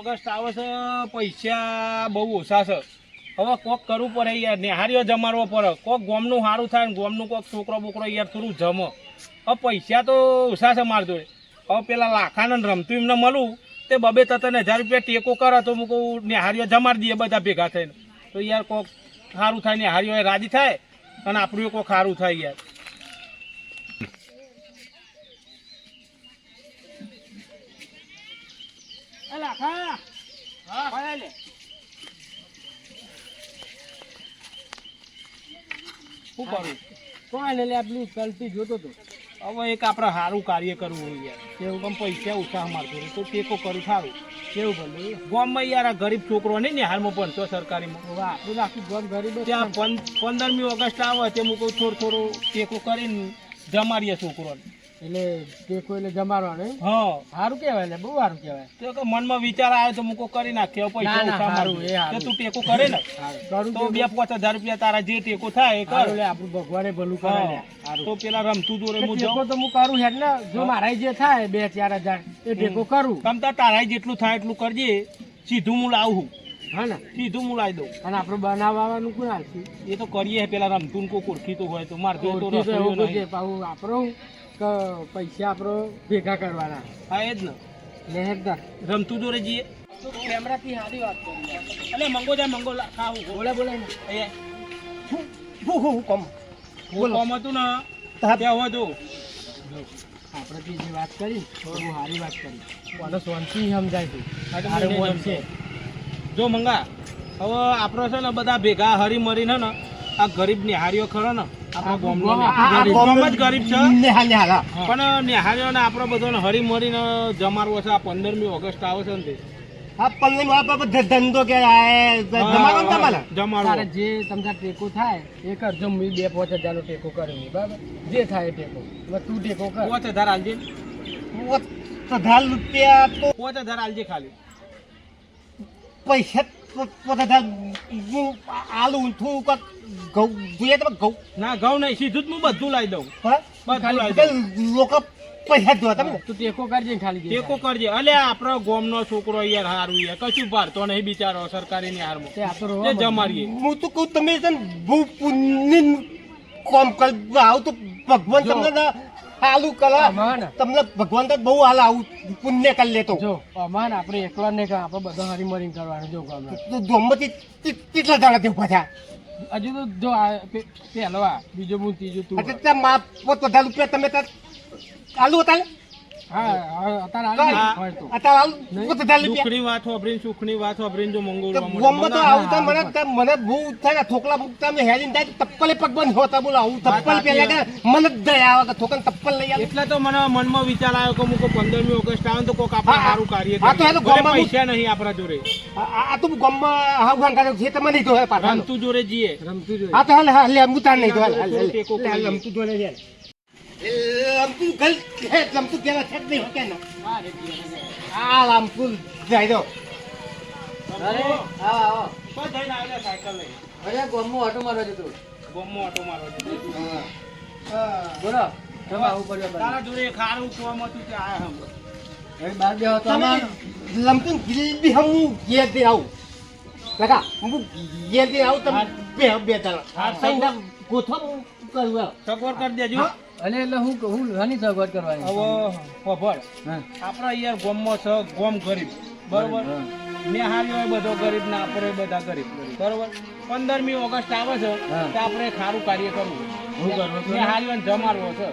August આવે છે, પૈસા બહુ ઓછા છે. હવે કોક કરવું પડે યાર, નિહારીઓ જમાડવો પડે. કોક ગોમનું સારું થાય ને ગોમનું કોક છોકરો બોકરો યાર થોડું જમો. હવે પૈસા તો ઓછા છે માર જોડે. હવે પેલા લાખાને રમતું એમને મળું તે બબે તને હજાર રૂપિયા ટેકો કરે તો હું કહું, નિહારીઓ જમાડી દઈએ બધા ભેગા થઈને. તો યાર કોક સારું થાય નિહારીઓ રાજી થાય અને આપણું કોક સારું થાય યાર એ લાખા હા ભાઈ લે શું કરું કોણ એટલે આપણું કલ્ટી જોતો હતો હવે એક આપણે સારું કાર્ય કરવું હોય યાર. કેવું પણ પૈસા ઉત્સાહ મારતો તો ટેકો કરું સારું. કેવું ભલે ગામમાં યાર આ ગરીબ છોકરો નહીં ને હાલમાં ભણતો સરકારી સરકારીમાં હવે આપણું તો આખું ગામ ગરીબ ત્યાં પંદરમી ઓગસ્ટ આવે તે કહું થોડું થોડું ટેકો કરીને જમાડીએ છોકરોને. એટલે તે કોઈને જમાડવાનો હા. સારું કહેવાય એટલે બહુ સારું કહેવાય. તો કે મનમાં વિચાર આવે તો મૂકો કરી નાખે પૈસા મારજો. એ. તો તું ટેકો કરે ને. સારું તો બે પાંચ હજાર રૂપિયા તારા જે ટેકો થાય એ કર. એટલે આપણું ભગવાને ભલું કરે તો પેલા રમતું જોડે હું ટેકો તો હું કરું હેડ ને જો મારા જે થાય બે ચાર હજાર એ ટેકો કરું. તમતા તારા જેટલું થાય એટલું કરજે સીધું હું લાવું હા. ને? સીધું હું લાવી દઉં. અને આપણે બનાવવાનું કોણ આવશે એ તો કરીએ પેલા રમતું કોઈ ઓળખીતું હોય તો. મારે તો ઓળખી તો રસોઈયો એવું નહીં. છે પાછું આપણો કે પૈસા આપણો ભેગા કરવાના. હા એ જ ને. હેડતા રમતું જોડે જઈએ કેમેરાથી સારી વાત કરી એટલે મંગો જાય મંગો ખાવું બોલે બોલે ને. એ. હું હું કોમ? હું કોમ હતું ને? ત્યાં હોય તો આપણે જે વાત કરી હું સારી વાત કરી. મને શાંતિ સમજાય તો. છે જો મંગા હવે આપણો છે ને બધા ભેગા હરી મરીને ને આ ગરીબ નિહારીઓ ખરો ને આપણા ગામનો ગામ જ ગરીબ છે. નેહા નેહા પણ નિહારીઓને આપણે હરી મરીને જમાડવો છે. આ પંદરમી ઓગસ્ટ આવે છે ને તે. હા પલ્લે બાપા ધંધો કે જમાડો તમારે? જમાડવો. જે તમને ટેકો થાય એ કરજો હું બે પાંચ હજારનો ટેકો કરી બરાબર? જે થાય ટેકો. તું ટેકો કર. પાંચ હજાર આલજે. હજાર રૂપિયા તો પાંચ હજાર આલજે ખાલી. પૈસા આલુ થોડુંક ઘઉં જોઈએ તમે ઘઉં. ના ઘઉં નહીં સીધું જ હું બધું લાવી દઉં. બધું લાવી દઉં. લોકો પૈસા જ તમે તું ટેકો કરજે ખાલી ટેકો કરજે. અલે આપણો ગોમનો છોકરો યાર હારું યાર. કશું ભારતો નહીં બિચારો સરકારી ની હારમાં. તે આ તો તે રોવા જમાડીએ હું તો કહું તમે છે ને બહુ પુણ્ય કોમ કર આવું તો ભગવાન તમને આલુ કલા. તમને ભગવાન તો બહુ હાલ આવું પુણ્ય કરી લેતો. જો અમાન આપણે એકલા ને કાં આપણે બધા હરીમરીને કરવાનું જો ગમે. તું ધોમમાંથી કેટલા દાડા થી ઊભા થયા હજુ તો જો પહેલો આ બીજો હું ત્રીજો તું. માપ પોત બધા રૂપિયા તમે ત્યાં આલુ હતા હા હા વાત વાપરીને સુખની વાત વાપરીને જો તો મંગળવા તો આવું થાય મને મને બહુ થાય ને ઠોકલા મેં હેરીને થાય તપ્પલે પગ બંધ હોતા બોલો આવું તપ્પલ સાચી કે મને દયા આવે કે તપ્પલ લઈ આવે એટલે તો મને મનમાં વિચાર આવ્યો કે મુકો પંદરમી ઓગસ્ટ આવે તો કોક આપણે સારું કાર્ય હા, તો એ તો કરીએ. પૈસા નહીં આપણા જોડે. આ- તો ગોમમાં છે તમે નહીં પાછા. રમતું જોડે જઈએ. રમતું જોઈએ હા તો હાલ હું નહીં હાલ હાલ જોડે એ લમતું ગલ હે લમતું કેવા છે નહીં હોકે ને આ લમતું જાય દો અરે હા હા તો જઈને આવ્યા સાયકલ લઈ અરે ગોમમાં ઓટો મારવા જતો ગોમમાં ઓટો મારવા જઈએ. બોલો તમે આવું પડ્યું તારા જોડે એક કોમ હતું તે આયા હમ. હવે બાર બે હતો તમે લમતું ગિલબી હમ ઘેર દે આવું. કાકા હું દે આવું તમે બે બે તારા હા, ગોથો કરું સગવડ કરી દેજો. અને એટલે હું હું ઘણી સગવડ કરવાની હવે ખબર આપણા યાર ગોમમાં છે ગોમ ગરીબ. બરોબર? મેં નિહારી હોય બધો ગરીબ ને આપણે બધા ગરીબ. બરોબર? પંદરમી ઓગસ્ટ આવે છે તો આપણે સારું કાર્ય કરવું. હું કરવું છું. ને? જમાડવો છે.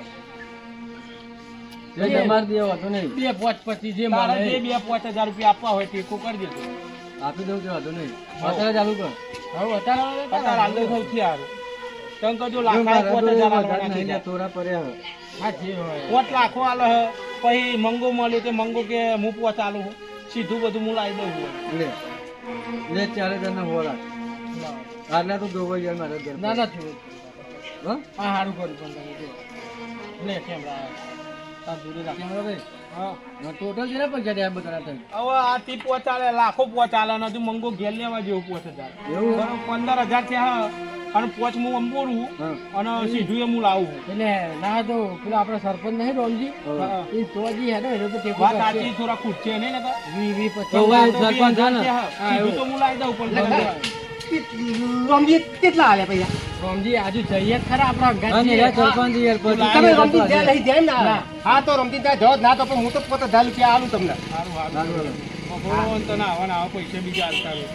બે પોચ પછી જે મારે બે પાંચ હજાર રૂપિયા આપવા હોય તે કરી દેજો. આપી દઉં કે હતો નહીં. અત્યારે ચાલુ કર હવે અત્યારે અત્યારે હાલ સૌથી સારું. તને જો લાખ પડ્યા હા જે હોય. પોચ લાખો આલે હ પછી મંગો મળ્યું તે મંગો કે હું ચાલુ સીધું બધું હું લાવી દઉં. લે લે ચારે તને હોરા આટલા તો મારા ઘર ના ના છું હા? સારું કરું પણ લે કેમેરા તાર જોડે કેમેરા ભાઈ? ટોટલ કેટલા પૈસા થયા બધા હવે આ તી પોચાલે લાખો પોચાલે નથી મંગો ઘેર લેવા જેવું હજાર એવું? પંદર હજાર થયા અને પોચ હું આમ અને સીધું એમ હું લાવું એટલે ના તો પેલા આપડે સરપંચ નહીં રોમજી. એ તોજી હે ને હેડો તો ટેકો વાત આજી થોડા ખૂટશે નહીં ને? વી વી તો વાત તો તો સરપંચ ને હા, સીધું તો હું લાવી દઉં પણ રોમજી કેટલા આવ્યા પૈસા? રોમજી આજુ જઈએ જ ખરા આપણા સરપંચ યાર પછી તમે રોમજી ત્યાં લઈ જાય ને? હા તો રોમજી ત્યાં જાઓ ના તો પણ હું તો પોતે ધાલ રૂપિયા આલું તમને. સારું સારું. તને આવા ને આવા પૈસા બીજા રહે.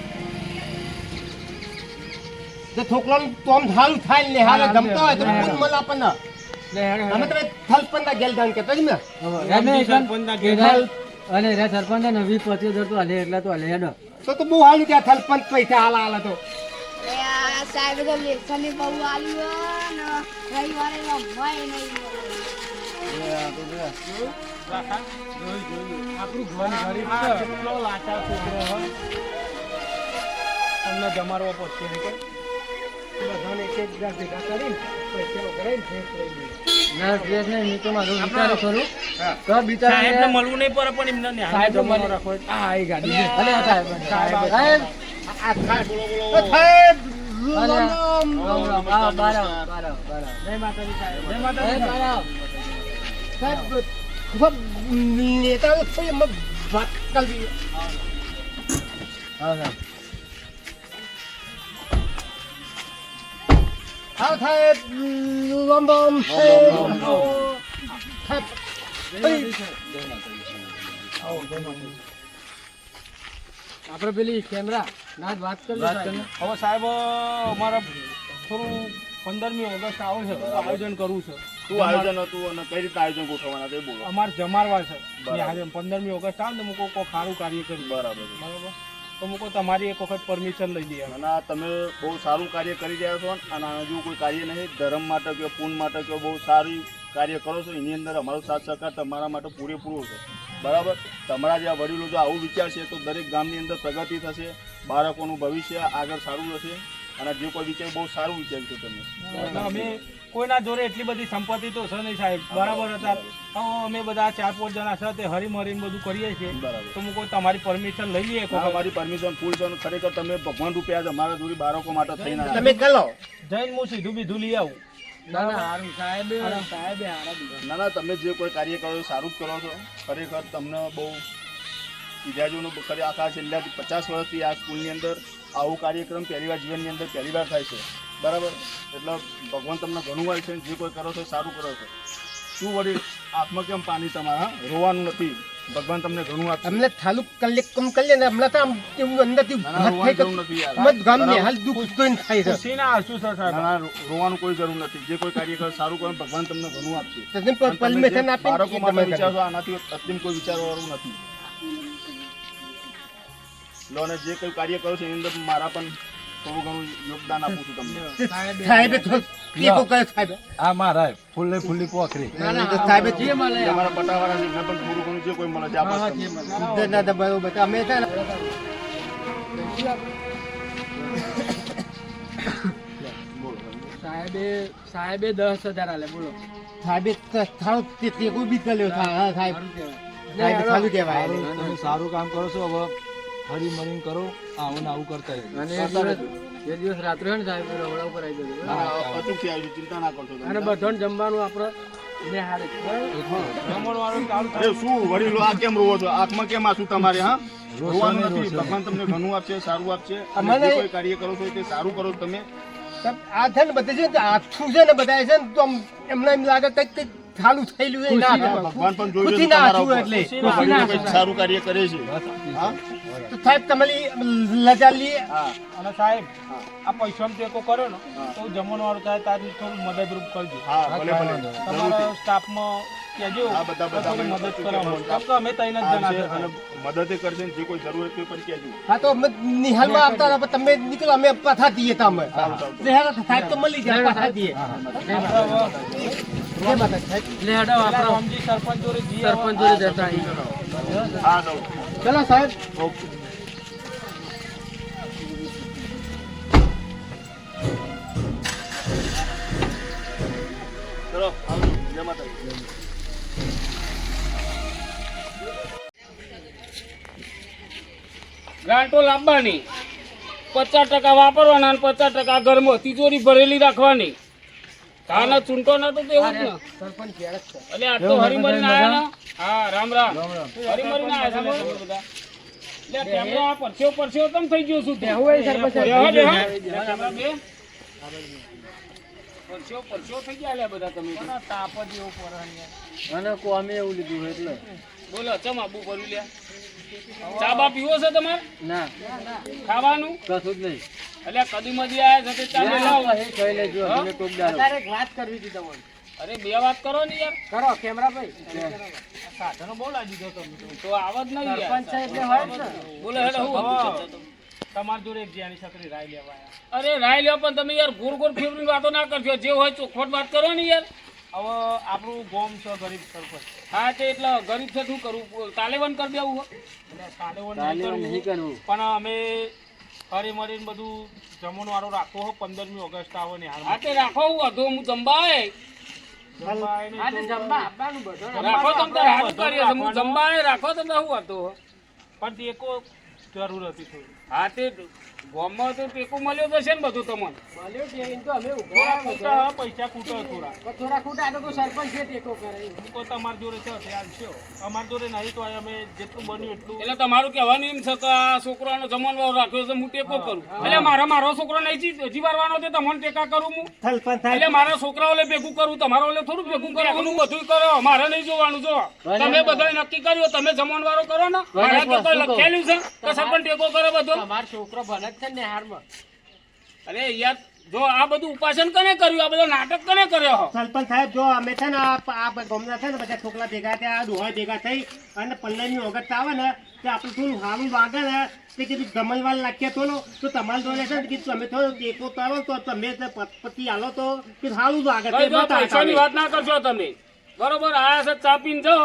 જો છોકરાનું તોમ સારું થાય ને હારે ગમતો હોય તો. પૂન મળે આપણને અમે તમે થલપન ના. ગેલ દાન કહેતો જ સરપંચના અને રે સરપંચ ને વીસ પચીસ હજાર તો હાલે એટલે તો હાલે હેડો. તો તો બહુ હાલું ત્યાં થલપંચ પૈસા હાલા હાલા તો. સાહેબ તો લેખની બહુ આવ્યું રવિવારે રમવાય નહીં આપણું ઘર ગરીબ છે. લાચાર છોકરો તમને જમાડવો પડશે કે? બધાને એક એક હજાર ભેગા કરીને પૈસા વગરાઈને ભેંસ લઈ લઈએ. ના ડ્રેસ નહીં મેં તો મારું વિચારું ખરું તો બિચારા સાહેબને મળવું નહીં પડે પણ એમને ન્યાયનો સાહેબ તો મને- રાખવો. હા એ ગાડી અરે સાહેબ સાહેબ, સાહેબ સાહેબ. આ થાય. એ થાય. રામ રામ રામ. રામ. આ બારાવ, બારાવ, બારાવ. જય માતાજી સાહેબ. જય માતાજી. સાહેબ, ખૂબ નેતાઓ છે એમાં વાત કરવી. હા સાહેબ હા સાહેબ રામ રામ સાહેબ. સાહેબ, આપણે પેલી કેમેરા ના જ વાત કરી હવે સાહેબ અમારે થોડું પંદરમી ઓગસ્ટ આવે છે. આયોજન કરવું છે. શું આયોજન હતું અને કઈ રીતે આયોજન ગોઠવવાના તે બોલો. અમારે જમારવા છે. પંદરમી ઓગસ્ટ આવે ને મૂકો કોઈ સારું કાર્ય કર્યું બરાબર. બરાબર? તો મૂકો તમારી એક વખત પરમિશન લઈ લઈએ. અને તમે બહુ સારું કાર્ય કરી રહ્યા છો અને આના જેવું કોઈ કાર્ય નહીં. ધર્મ માટે કે પૂન માટે કે બહુ સારી કાર્ય કરો છો. એની અંદર અમારો સાથ સહકાર તમારા માટે પૂરેપૂરો છે. બરાબર? તમારા જે વડીલો જો આવું વિચારશે તો દરેક ગામની અંદર પ્રગતિ થશે બાળકોનું ભવિષ્ય આગળ સારું રહેશે. અને જે કોઈ વિચાર બહુ સારું વિચાર્યું છે તમે. અમે કોઈના જોડે એટલી બધી સંપત્તિ તો છે નહીં સાહેબ. બરાબર હતા અમે બધા ચાર પાંચ જણા છે તે હરીમરીને બધું કરીએ છીએ. બરાબર. તો કોઈ તમારી પરમિશન લઈ લઈએ અમારી પરમિશન ફૂલ છે ખરેખર તમે ભગવાન રૂપે તમારા અમારા જોડી બાળકો માટે થઈને તમે કરો જઈને હું સીધું બીધું લઈ આવું. ના ના હારું સાહેબે. સાહેબે હારા દીધા. ના ના તમે જે કોઈ કાર્ય કરો છો સારું જ કરો છો. ખરેખર તમને બહુ વિદ્યાર્થીઓનું ખરે આખા છેલ્લા પચાસ વર્ષથી આ સ્કૂલની અંદર આવું કાર્યક્રમ પહેલી વાર જીવનની અંદર પહેલી વાર થાય છે. બરાબર? એટલે ભગવાન તમને ઘણું વાર છે જે કોઈ કરો છો સારું કરો છો. શું વળી આત્મા કેમ પાણી તમારા? રોવાનું નથી. ભગવાન તમને ઘણું આપશે. અમને થાલુક કલ્લે કમ કલ્લે ને હમણાં તો આમ કેવું અંદરથી થઈ ગયું જરૂર નથી યાર. મત ગામને. હાલ દુઃખ જોઈને થાય છે. સીના આસુ સર સાહેબ. રોવાનું કોઈ જરૂર નથી. જે કોઈ કાર્ય કરે સારું કરે ભગવાન તમને ઘણું આપશે. તો પર પરમિશન આપે બાળકો માટે વિચારો આનાથી અત્યંત કોઈ વિચારવાનું નથી. લો ને જે કોઈ કાર્ય કરો છો એની અંદર મારા પણ થોડું ઘણું યોગદાન આપું છું તમને. સાહેબે તો ટેકો કર્યો આ મારા ફૂલે ફૂલી પોખરી. ના ના જે મળે. અમારા પટાવાળા છે પણ થોડું ઘણું જે કોઈ મળે છે આપો તમને. ના ના ના, અમે છે સાહેબે સાહેબે દસ હજાર આલે બોલો. સાહેબે તો થાળો તે બી હા, સાહેબ. સાહેબ સારું કહેવાય. સારું કામ કરો છો હવે હરી મરીને કરો આવું આવું કરતા. અને એ દિવસ એ દિવસ રાત્રે હોય ને સાહેબ રવડા ઉપર આવી જજો. ના, ના, આવી ચિંતા ના કરશો અને બધાને જમવાનું આપણે શું વડીલો આ કેમ રોવો છો? આંખમાં કેમ આસું તમારે હા? રોવાનું નથી. ભગવાન તમને ઘણું આપશે સારું આપશે. અને જે કોઈ કાર્ય કરો છો તે સારું કરો છો તમે. આ છે ને બધે છે ને આછું છે ને બધા છે ને તો એમને એમ લાગે કંઈક કંઈક ચાલુ થયેલું છે ના ભગવાન પણ. એટલે. સારું કાર્ય કરે છે. હા? તો સાહેબ તમારી લજાલી હા. અને સાહેબ આ પૈસાનો ટેકો કર્યો ને તો જમણવાળું થાય તારી થોડું મદદરૂપ કરજો. તમારા સ્ટાફમાં કહેજો હા, બધા- બધા થોડી મદદ મદદ કેમ કે અમે ત્રણ જ જણા આવશે છે અને મદદ કરશે ને જે કોઈ જરૂર હોય પણ કહેજો. હા તો અમે નિહાલમાં આપતા હતા, તમે નીકળો અમે પાછા દઈએ તમે સાહેબ તો મળી જાય પાછા દઈએ હેડો આપણા સરપંચ જોડે સરપંચ જોડે જતા આવીએ. હા ચલો ચલો સાહેબ. ઓકે. ચલો જય માતાજી. ગ્રાન્ટો લાવવાની પચાસ ટકા વાપરવાના અને પચાસ ટકા ઘરમાં તિજોરી ભરેલી રાખવાની. કાના ચૂંટો ના તો એવું જ ને. સરપંચ એટલે આ તો હરીમરીને આયા ને હા રામ રામ. હરીમરીને આયા છે બધા. એટલે પરસ્યો પરસેવો કેમ થઈ ગયો શું સરપંચ. બે. પરસેવો પરસેવો થઈ ગયા લ્યા બધા તમે. તાપ જ એવું અહીંયા. અને કોમે એવું લીધું એટલે. બોલો ચમ આબુ ભર્યું લ્યા? ચા બા પીવો છે તમારે? ના. ખાવાનું? કશું જ નહીં. એટલે કદી મદી આયા છે ચાલે લાવો કહી લેજો તમે કોક દાડો. અત્યારે વાત કરવી હતી તમને અરે બે વાત કરો ને યાર. કરો કેમેરા ભાઈ. સાધનો બોલાવી દીધો તમે તો આવત નહીં યાર સરપંચ એટલે હોય જ ને બોલો હેડો હું? તમારી જોડે એક જ્યાંની છત્રી રાય લેવાયા અરે રાય લેવા પણ તમે યાર ગોળ ગોળ ફેવરી વાતો ના કરજો જે હોય ચોખવટ વાત કરો ને યાર. હવે આપણું ગોમ છે ગરીબ સરપંચ. હા તે એટલે ગરીબ છે શું કરવું તાલેવન કરી દેવું હો. એટલે તાલેવન નહીં કરવું. પણ અમે ફરી મળીને બધું જમવાનું વાળો રાખો હો પંદરમી ઓગસ્ટ આવે ને હા તે રાખો હું અધો હું જમવા આય આ તો જમવા આપવાનું બધું ને. રાખો તમે તારે કરીએ છે. હું જમવા રાખો તમે હું હતો પણ તે એકો જરૂર હતી થોડી. હા તે ગામમાં તો ટેકો મળ્યો તો છે ને બધું તમને. મળ્યો છે, એમ તો અમે થોડા ખૂટા પૈસા ખૂટો થોડા. થોડા ખૂટા તો સરપંચ છે ટેકો કરે તો તમારી જોડે છે ધ્યાન છે અમારી જોડે નહીં તો અમે જેટલું બન્યું એટલું. એટલે તમારું કહેવાનું એમ છે કે આ છોકરાનો જમણવાર રાખ્યો છે હું ટેકો કરું. એટલે મારા મારો છોકરો નહીં જી- જીવાડવાનો છે તમને ટેકા કરું હું. એટલે મારા છોકરાઓને ભેગું કરું તમારો ઓલે થોડું ભેગું કરવાનું બધું કરો મારે નહીં જોવાનું જો તમે બધા નક્કી કર્યું તમે જમણવારો કરો ને. મારા તો લખેલું છે કે સરપંચ ટેકો કરો બધો? તમારો છોકરો ભલે છે ને હારમાં અરે યાર જો આ બધું ઉપાસન કને કર્યું? આ બધો નાટક કને કર્યો? સરપંચ સાહેબ જો અમે છે ને આ ગમના છે ને બધા છોકરા ભેગા થયા ડોહા ભેગા થઈ અને પંદરમી વગત આવે ને તે આપણે થોડું સારું વાગે ને તે કીધું ગમલવાલ લાગીએ તો તો તમારે જોડે છે કીધું તમે થોડો દેખો કરો તો તમે પતિ આલો તો કે સારું વાગે. તે પૈસાની વાત ના કરશો તમે. બરોબર આયા છે ચા પીને જાઓ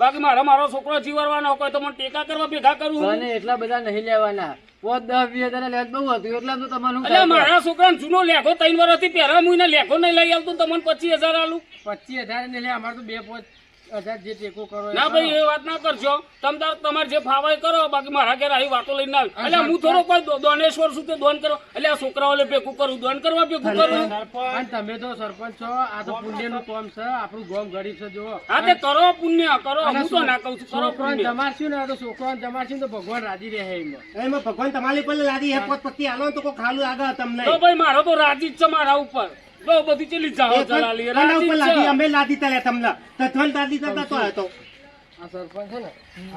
બાકી મારા મારો છોકરો જીવરવાનો કોઈ તો મને ટેકા કરવા ભેગા કરું? અને એટલા બધા નહીં લેવાના. પોત દસ વીસ હજાર લેજ બહુ હતું એટલા તો તમારું એટલે મારા છોકરાને જૂનો લેખો ત્રણ વર્ષથી પહેલા હું એને લેખો નહીં લઈ આવતું તમને પચીસ હજાર આલું. પચીસ હજાર નહીં લે અમારે તો બે પાંચ હજાર જે ટેકો કરો ના ભાઈ એ વાત ના કરશો. તમ તાર તમારે જે ફાવાય કરો બાકી મારા ઘેર આવી વાતો લઈને આવી. એટલે હું થોડો કોઈ દોનેશ્વર સુધી દોન કરો. એટલે આ છોકરાઓને ભેગું કરું દોન કરવા ભેગું કરું. તમે તો સરપંચ છો આ તો પુણ્યનું કામ છે આપણું ગામ ગરીબ છે જો હા તે કરો પુણ્ય કરો. હું તો ના કહું છું કરો પુણ્ય. જમાડશું ને તો છોકરાને જમાડશું તો ભગવાન રાજી રહે એમાં. એમાં ભગવાન તમારી પર રાજી હે પોત પત્તી આલો તો કોઈ ખાલું આગળ તમને. તો ભાઈ મારો તો રાજી જ છે મારા ઉપર. બધી ચેલી જાઓ ચલાલી રાજી અમે લાદી તલે તમને. તો ધન દાદી તતા તો હતો. આ સરપંચ છે ને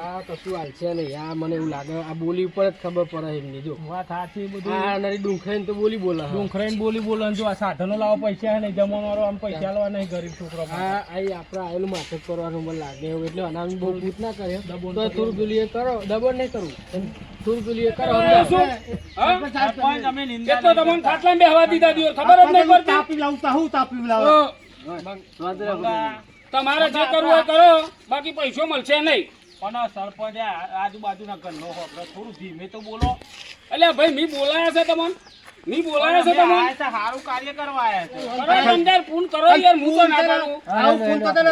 આ કશું હાલ છે નહીં આ મને એવું લાગે આ બોલી ઉપર જ ખબર પડે એમની જો. વાત સાચી બધું. આ નરી ડુંખરાઈને તો બોલી બોલે. ડુંખરાઈને બોલી બોલે જો આ સાધનો લાવો પૈસા નહીં જમવાનો વાળો આમ પૈસા લાવવા નહીં ગરીબ છોકરો હા આ આપણે આવેલું માથે કરવાનું મને લાગે એવું એટલે અનામ બહુ ભૂત ના કરે. તો થોડું પેલું એ કરો દબણ નહીં કરવું. થોડું પેલું એ કરો અમે નિંદા તો તમને ખાટલામાં બેહવા દીધા દિવસ ખબર જ નહીં પડતી. તાપી લાવતા હું તાપી લાવ તમારે જે કરવું હોય કરો. બાકી પૈસો મળશે નહીં. પણ સરપંચ આજુબાજુના ઘરનો હોકરો થોડું ધીમે તો બોલો. એટલે ભાઈ મી બોલાયા છે તમને? મી બોલાયા છે તમને? સારું કાર્ય કરવા આયા છે. કરો તમે ફોન કરો યાર હું તો ના કરું. આવું ફોન તો તમે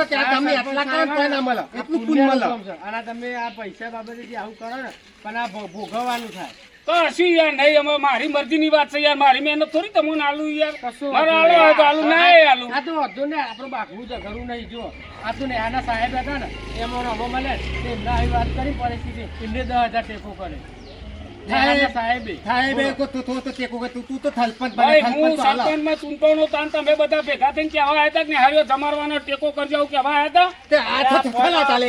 આટલા કરો તો ના મળે. એટલું પૂન મળે. કામ તમે આ પૈસા બાબતે જે આવું કરો ને પણ આ ભોગવવાનું થાય. તો હશું યાર નહીં અમે મારી મરજીની વાત છે યાર મારી મહેનત થોડી તમને આલુ યાર. મારે આલુ હોય તો આલુ ના આલુ. આ તો વધુ ને આપણે બાકવું છે ઘરું નહીં જો. આ તો ને આના સાહેબ હતા ને એમાં રમો મળે. એમના આવી વાત કરી પરિસ્થિતિ. એમને દસ હજાર ટેકો કરે. ને આના સાહેબે. સાહેબ એ કો તું તો ટેકો કે તું તું તો થલપંચ બને ભાઈ હું થલપંચ તો હાલો. સરપંચમાં ચૂંટણનો તાન તમે બધા ભેગા થઈને કહેવા આવ્યા હતા કરજો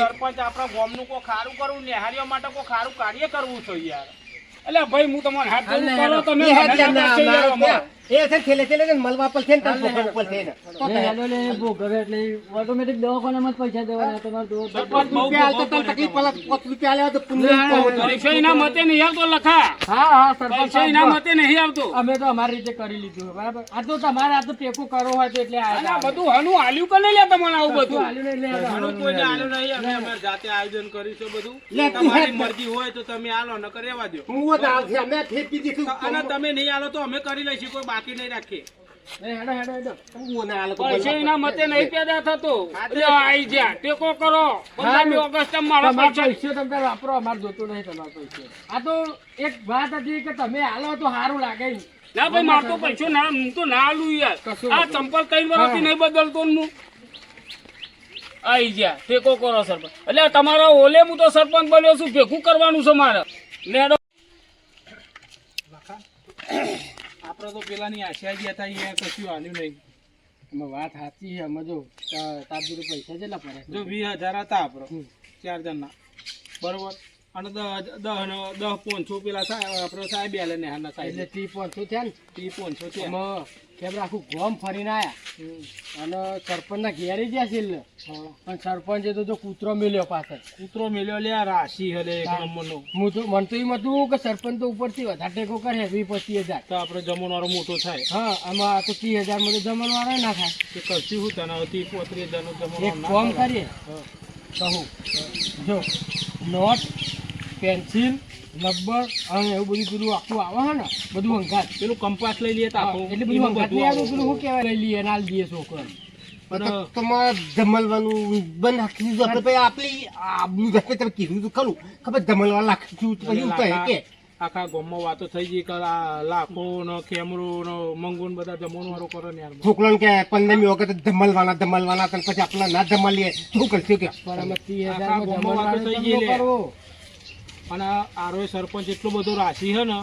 સરપંચ આપણા કોઈ ખારું કરવું નેહારીઓ માટે કોઈ ખારું કાર્ય કરવું છે યાર. એટલે ભાઈ હું તમને હાથ કરો તમે એ ના છે તો રૂપિયા તકલીફ રૂપિયા આલ્યા તો પુણ્ય પૈસા મતે નહીં આવતો લખા. હા હા સરપંચ પૈસા મતે નહીં આવતો. અમે તો અમારી રીતે કરી લીધું બરાબર? આ તો તમારે આ તો ટેકો કરવો હોય તો એટલે આ બધું હનું હાલ્યું કે નહીં લે તમને આવું બધું હાલ્યું નહીં લે ઘણું કોઈને આલ્યું નહીં. અમે અમારી જાતે આયોજન કરીશું બધું. તમારી મરજી હોય તો તમે આલો ન રહેવા દો હું જ અમે ફેંકી દીધું અને તમે નહીં આલો તો અમે કરી લઈશું કોઈ બાકી નહીં રાખીએ એ હેડો હેડો હેડો. ઊંઘોને આ લોકો પૈસા એના મતે નહીં પેદા થતો. હા, તો- એટલે આઈ જા ટેકો કરો. પંદરમી ઓગસ્ટ મારો તમારા પૈસા પૈસો તમે તાર વાપરો અમારે જોતું નહીં તમારા પૈસો. આ તો એક વાત હતી કે તમે હાલો તો સારું લાગે ના ભાઈ મારો તો પૈસો ના હું તો ના આલું યાર. આ ચંપલ કઈ વર્ષથી નહીં બદલતો હું આઈ જા ટેકો કરો સરપંચ. એટલે તમારા ઓલે હું તો સરપંચ બન્યો છું ભેગું કરવાનું છે મારે. લેડો આપણે તો પેલાની આશા ગયા હતા અહીંયા કશું આવ્યું નહીં. એમાં વાત સાચી છે અમે જો તા- તાર જોડે પૈસા જેટલા પડે જો વીસ હજાર હતા આપણે ચાર જણના. બરોબર? અને દહ દસ પાંચસો પેલા આપડે આપણે સાહેબ આલે ને હાના એટલે ટી પોનસો થયા ને? ટી પોનસો છે કેમ આખું ગોમ ફરીને આયા. અને સરપંચના ઘેરી ગયા છે એટલે. પણ સરપંચે તો જો કૂતરો મેલ્યો પાછળ. કૂતરો મેલ્યો લે આ રાશિ હલે એક નંબરનો. હું તો મને તો એમ હતું કે સરપંચ તો ઉપરથી વધારે ટેકો કરે વીસ પચીસ હજાર. તો આપણે જમણવારો મોટો થાય. હા આમાં આ તો ત્રીસ હજારમાં તો જમણવાળા ના થાય. કે કરશી શું તને? ત્રીસ પોત્રીસ હજારનો એક જમણવાર કામ ના થાય. કરીએ. કહું. જો નોટ પેન્સિલ રબર અને એવું બધું પેલું આખું આવે છે ને બધું અંગાત પેલું કંપાસ લઈ લઈએ એટલે બધું અંગાત બધું નહીં પેલું શું કહેવાય? લઈ લઈએ નાલ દઈએ છોકરો તમારે જમલવાનું બંધ રાખી દીધું. આપણે આપણી આબરૂ જશે તમે કીધું તો ખરું. ખબર જમલવા પછી કહે કે. આખા ગામમાં વાતો થઈ ગઈ કે લાખો નો કેમરો નો મંગુન બધા જમણવારો કરો ને યાર. છોકરાને કે પંદરમી વખત ધમલવાના ધમલવાના પછી આપણે ના જમલીએ શું કરશું કે? આખા ગામમાં વાતો થઈ ગઈ અને આરો સરપંચ એટલો બધો રાશિ છે ને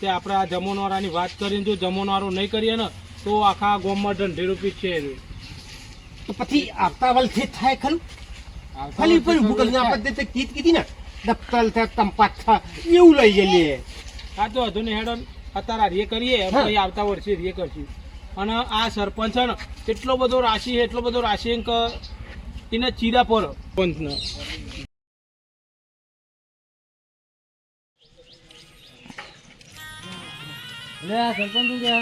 તે આપણે આ જમોનવારાની વાત કરીને જો જમોનવારો નહીં કરીએ ને તો આખા ગામમાં ઢંઢી રૂપી છે તો પછી આવતા વલથી થાય ખરું? ખાલી પર ભૂગલની આપણે તે કીટ કીધી ને. દફતલ છે તંપાત છે એવું લઈ જઈએ. હા તો હજુ ને હેડો અત્યારે રે કરીએ પછી આવતા વર્ષે રે કરશું. અને આ સરપંચ છે ને એટલો બધો રાશિ છે એટલો બધો રાશિ અંક એને ચીરા પર. પંચને લે આ સરપંચ શું છે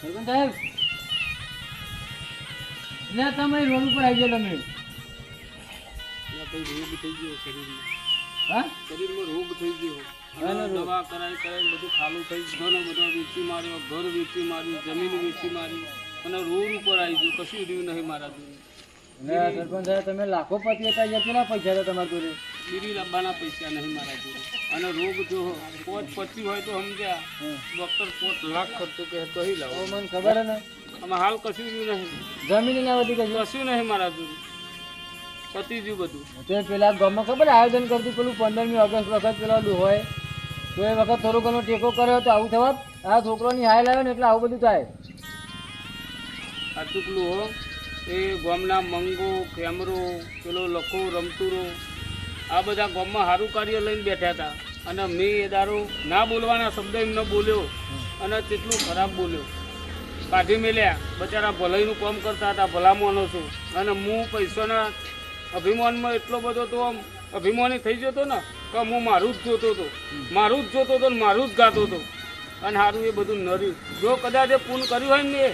સરપંચ સાહેબ? લે તમે રોડ ઉપર આવી ગયો તમે હા? શરીરમાં રોગ થઈ ગયો. દવા કરાઈ કરાય બધું ખાલું થઈ ગયું. ઘણો બધો વેચી માર્યો ઘર વેચી માર્યું જમીન વેચી મારી. અને રોડ ઉપર આવી ગયું. કશું રહ્યું નહીં મારા જોડે. સરપંચ સાહેબ તમે લાખો પતિ હતા કેટલા પૈસા હતા તમારા જોડે? બીડી લાવવાના પૈસા નહીં મારા જોડે. અને રોગ જો પોત પચી હોય તો સમજ્યા. ડોક્ટર પોત લાખ ખર્ચો કે તો લાવો. મને ખબર ને. આમાં હાલ કશું જ નહીં. જમીન ના વધી કશું કશું નહીં મારા જોડે. પતી ગયું બધું. તો પેલા ગામમાં ખબર આયોજન કરતું પેલું પંદરમી ઓગસ્ટ વખત પેલા હોય તો એ વખત થોડો ઘણો ટેકો કર્યો તો આવું થવા આ છોકરોની હાય લાવ્યો ને એટલે આવું બધું થાય. આ ચૂકલું હો. એ ગામના મંગો કેમરો પેલો લખો, રમતુરો, આ બધા ગામમાં સારું કાર્ય લઈને બેઠા હતા. અને મેં એ દારૂ ના બોલવાના શબ્દ એમ ન બોલ્યો અને તેટલું ખરાબ બોલ્યો. કાઢી મેલ્યા. બચારા ભલાઈનું કામ કરતા હતા, ભલામણો છું અને હું પૈસાના અભિમાનમાં એટલો બધો તો આમ અભિમાની થઈ જતો ને, કે હું મારું જ જોતો હતો. મારું જ જોતો હતો ને મારું જ ગાતો હતો. અને સારું એ બધું નર્યું. જો કદાચ એ પૂન કર્યું હોય ને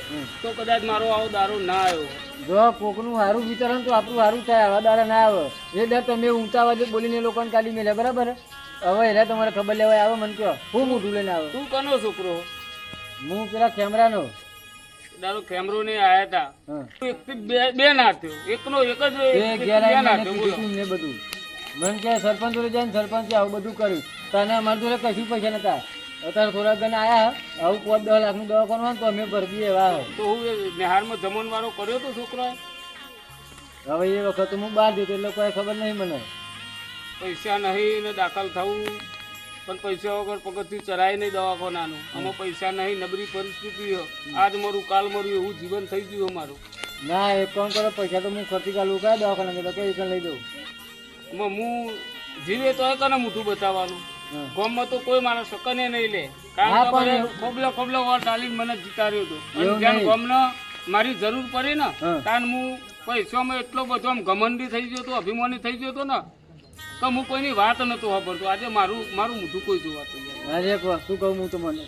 તો કદાચ મારો આવો દારો ના આવ્યો જો કોકનું સારું વિચારણ તો આપણું સારું થાય આવા દારા ના આવે. એ દર તમે ઊંચા અવાજે બોલીને લોકોને કાઢી મેલે બરાબર? હવે એટલે તમારે ખબર લેવાય આવે મને કહો હું મોઢું લઈને આવે? તું કનો છોકરો? હું પેલા કેમેરાનો. દારો કેમરો ને આયા હતા એક થી બે બે ના થયો. એકનો એક જ ના બધું. મને કે સરપંચ જોડે જાય ને સરપંચે આવું બધું કર્યું. તને અમારા જોડે કશું પૈસા નતા. અત્યારે થોડા ઘણા આયા આવું પાંચ દસ લાખનું દવાખાનું હોય ને તો અમે ભરતી એવા તો હું એ નિહારમાં જમણ વાળો કર્યો તો છોકરો? હવે એ વખત હું બહાર જતો એટલે કોઈ ખબર નહીં મને. પૈસા નહીં ને દાખલ થવું. પણ પૈસા વગર પગથી ચરાય નહીં દવાખાનાનું. આમાં પૈસા નહીં નબળી પરિસ્થિતિ. આજ મારું કાલ મરું એવું જીવન થઈ ગયું અમારું. ના એક કામ કરો પૈસા તો હું ખર્ચી કાઢું. કયા દવાખાના કઈ લઈ દઉં? હું જીવે તો કને મોટું બતાવવાનું. ગામમાં તો કોઈ મારો શકને નહીં લે. કારણ કે મને ખોબલો ખોબલો વાર ચાલીને મને જીતાડ્યો હતો. અને એવું જેમ મારી જરૂર પડી ને કારણ હું પૈસામાં એટલો બધો આમ ઘમંડી થઈ ગયો હતો અભિમાની થઈ ગયો હતો ને તો હું કોઈની વાત નતો વાપરતો આજે મારું મારું મોઢું કોઈ જોવાતું નથી. અરે એક વસ્તુ કહું હું તમને?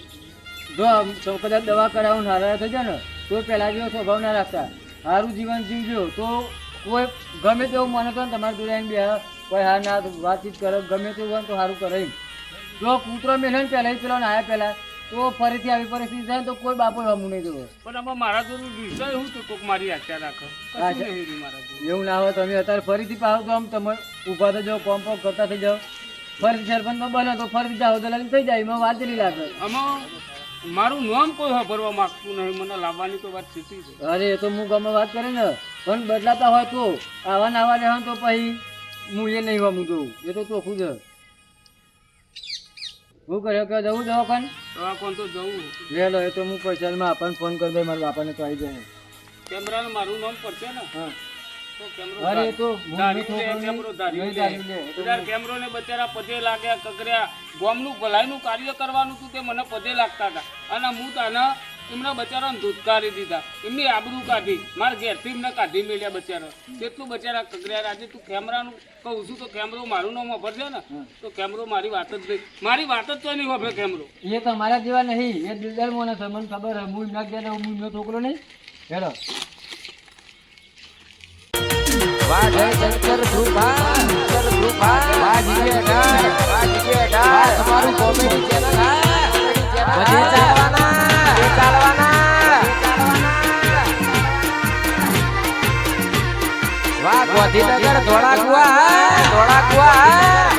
જો કદાચ દવા કરાવું નારા થઈ જાય ને તો પહેલાં જેવો સ્વભાવ ના રાખતા. સારું જીવન જીવજો. તો કોઈ ગમે તેવું મને તો તમારે જોડે આવીને બે કોઈ હા ના વાતચીત કરે. ગમે તેવું હોય તો સારું કરે. જો કૂતરો મેલે ને પહેલા પેલો નાયા પહેલાં તો ફરીથી આવી પરિસ્થિતિ થાય ને તો કોઈ બાપો હમું નહીં જોવે. પણ આમાં મારા તો વિષય હું તો કોક મારી આખ્યા રાખો. નહીં એવું ના હોય તમે અત્યારે ફરીથી પાવ તો આમ તમે ઊભા થઈ જાઓ કોમ કોમ કરતા થઈ જાઓ. ફરીથી સરપંચમાં બનો તો ફરીથી જાઓ તો લગ્ન થઈ જાય એમાં વાંચેલી લાગે. આમાં મારું નામ કોઈ ભરવા માંગતું નહીં મને લાવવાની તો વાત સીધી છે અરે એ તો હું ગમે વાત કરે ને પણ બદલાતા હોય તો આવા નાવા રહેવાનું તો પછી હું એ નહીં વામું જોઉં. એ તો ચોખ્ખું છે. હું કર્યો કે જવું દવાખાન? દવાખાન તો જવું. લે લો એ તો હું પૈસામાં આપણને ફોન કરી દઉં મારા બાપાને તો આવી જાય. કેમેરાનું મારું નામ પડશે ને? હા. અરે એ તો કેમેરો ધારી તો કેમેરો ને બચારા પદે લાગ્યા કકર્યા ગામનું ભલાઈનું કાર્ય કરવાનું હતું તે મને પદે લાગતા હતા. અને હું તાના એમના બચારાને ધૂતકારી દીધા. એમની આબરૂ કાઢી. મારા ઘેરથી એમને કાઢી મેળ્યા બચારા. કેટલું બચારા કગડ્યા આજે તું કેમેરાનું કહું છું તો કેમેરો મારું નામ વાપરશે ને. તો કેમેરો મારી વાત જ નહીં. મારી વાત જ તો નહીં વાપરે કેમેરો. એ તમારા જેવા નહીં. એ દિલદાર મોને છે. મને ખબર છે. હું એમના ગયા હું એમનો છોકરો નહીં. શંકર ધ્રુવા શંકર ધ્રુવા ડાર વાહ તમારું કોમેડી ચેનલ. બધે ચાલવાના વાહ ગોધીનગર ધોળાકુવા ધોળાકુવા.